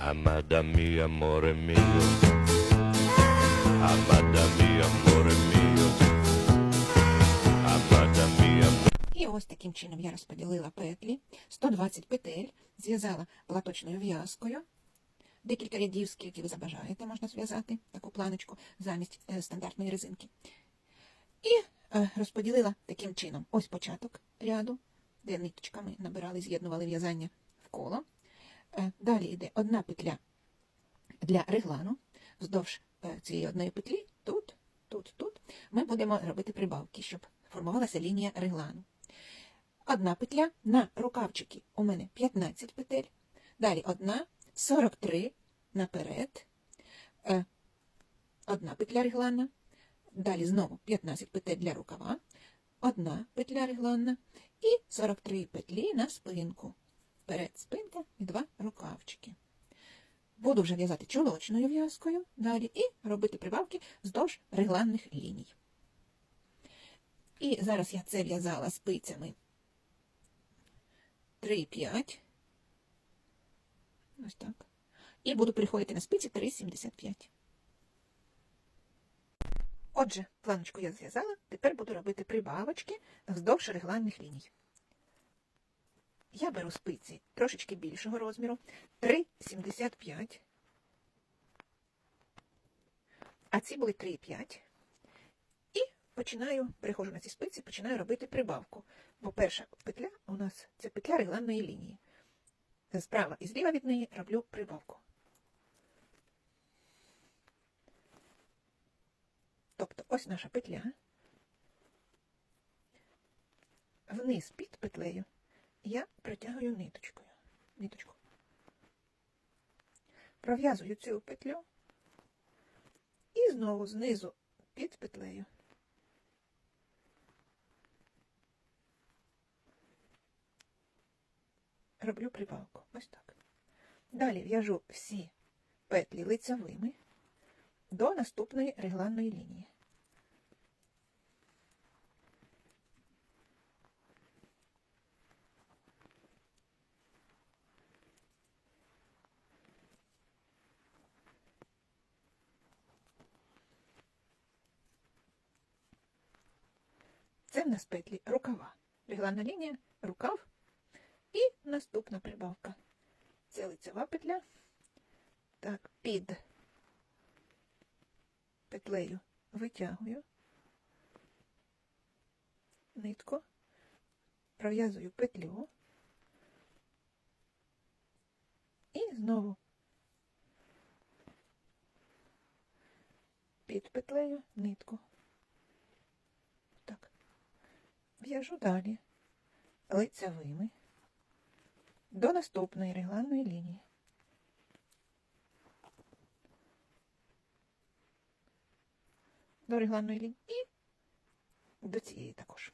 Amada mia, amore mio. Amada mia, amore mio. Amada mia, І ось таким чином я розподілила петлі, 120 петель, зв'язала платочною в'язкою. Декілька рядів, скільки ви забажаєте, можна зв'язати таку планочку замість е, стандартної резинки. І е, розподілила таким чином. Ось початок ряду, де ниточками набирали, з'єднували в'язання в коло. Е, далі йде одна петля для реглану. Вздовж е, цієї одної петлі, тут, тут, тут, ми будемо робити прибавки, щоб формувалася лінія реглану. Одна петля на рукавчики у мене 15 петель. Далі одна, 43 наперед. Е, Одна петля регланна. Далі знову 15 петель для рукава. Одна петля регланна. І 43 петлі на спинку. Перед спинка і два рукавчики. Буду вже в'язати чолочною в'язкою далі і робити прибавки вздовж регланних ліній. І зараз я це в'язала спицями 3,5. Ось так. І буду переходити на спиці 3,75. Отже, планочку я зв'язала, тепер буду робити прибавочки вздовж регланних ліній. Я беру спиці трошечки більшого розміру 3,75. А ці були 3,5. І починаю, переходжу на ці спиці, починаю робити прибавку. Бо перша петля у нас це петля регланної лінії. Справа і зліва від неї роблю прибавку. Тобто ось наша петля. Вниз під петлею я протягую ниточкою. Ниточку. Пров'язую цю петлю і знову знизу під петлею. Роблю прибавку. Ось так. Далі в'яжу всі петлі лицевими до наступної регланної лінії. Це в нас петлі рукава. Регланна лінія, рукав і наступна прибавка. Це лицева петля. Так, під петлею витягую нитку, пров'язую петлю і знову під петлею нитку. Так. В'яжу далі лицевими до наступної регланної лінії. До регланної лінії і до цієї також.